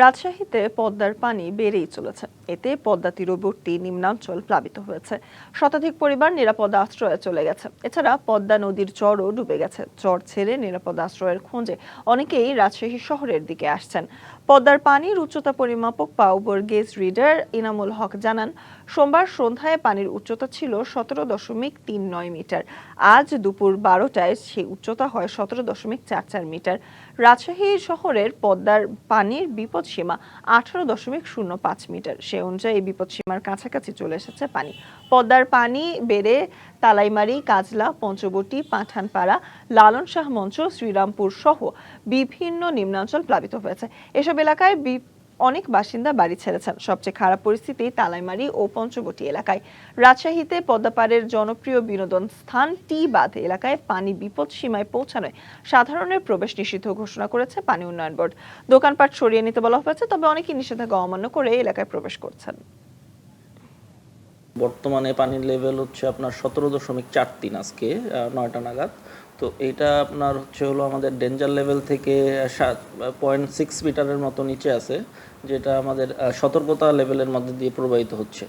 রাজশাহীতে পদ্মার পানি বেড়েই চলেছে। এতে পদ্মা তীরবর্তী নিম্নাঞ্চল প্লাবিত হয়েছে। শতাধিক পরিবার নিরাপদ আশ্রয়ে চলে গেছে। এছাড়া পদ্মা নদীর চরও ডুবে গেছে। চর ছেড়ে নিরাপদ আশ্রয়ের খোঁজে অনেকেই রাজশাহী শহরের দিকে আসছেন। পদ্মার পানির উচ্চতা পরিমাপক পাউবর গেজ রিডার ইনামুল হক জানান, সোমবার সন্ধ্যায় পানির উচ্চতা ছিল সতেরো দশমিক তিন নয় মিটার। আজ দুপুর বারোটায় সেই উচ্চতা হয় সতেরো দশমিক চার চার মিটার। রাজশাহী শহরের পদ্মার পানির বিপদসীমা আঠারো দশমিক শূন্য পাঁচ মিটার। সে অনুযায়ী বিপদসীমার কাছাকাছি চলে এসেছে পানি। পদ্মার পানি বেড়ে তালাইমারি, কাজলা, পঞ্চবটি, পাঠানপাড়া লালন শাহ মঞ্চ, শ্রীরামপুর সহ বিভিন্ন নিম্নাঞ্চল প্লাবিত হয়েছে। এসব এলাকায় অনেক বাসিন্দা বাড়ি ছেড়েছেন। সবচেয়ে খারাপ পরিস্থিতি তালাইমারি ও পঞ্চবটি এলাকায়। রাজশাহীতে পদ্মাপাড়ের জনপ্রিয় বিনোদন স্থান টি বাঁধ এলাকায় পানি বিপদ সীমায় পৌঁছানোয় সাধারণের প্রবেশ নিষিদ্ধ ঘোষণা করেছে পানি উন্নয়ন বোর্ড। দোকানপাট সরিয়ে নিতে বলা হয়েছে, তবে অনেকেই নিষেধাজ্ঞা অমান্য করে এলাকায় প্রবেশ করছেন। বর্তমানে পানির লেভেল হচ্ছে আপনার সতেরো দশমিক চার তিন আজকে নয়টা নাগাদ। তো এটা আপনার হচ্ছে হলো আমাদের ডেঞ্জার লেভেল থেকে সাত পয়েন্ট সিক্স মিটারের মতো নিচে আছে, যেটা আমাদের সতর্কতা লেভেলের মধ্যে দিয়ে প্রবাহিত হচ্ছে।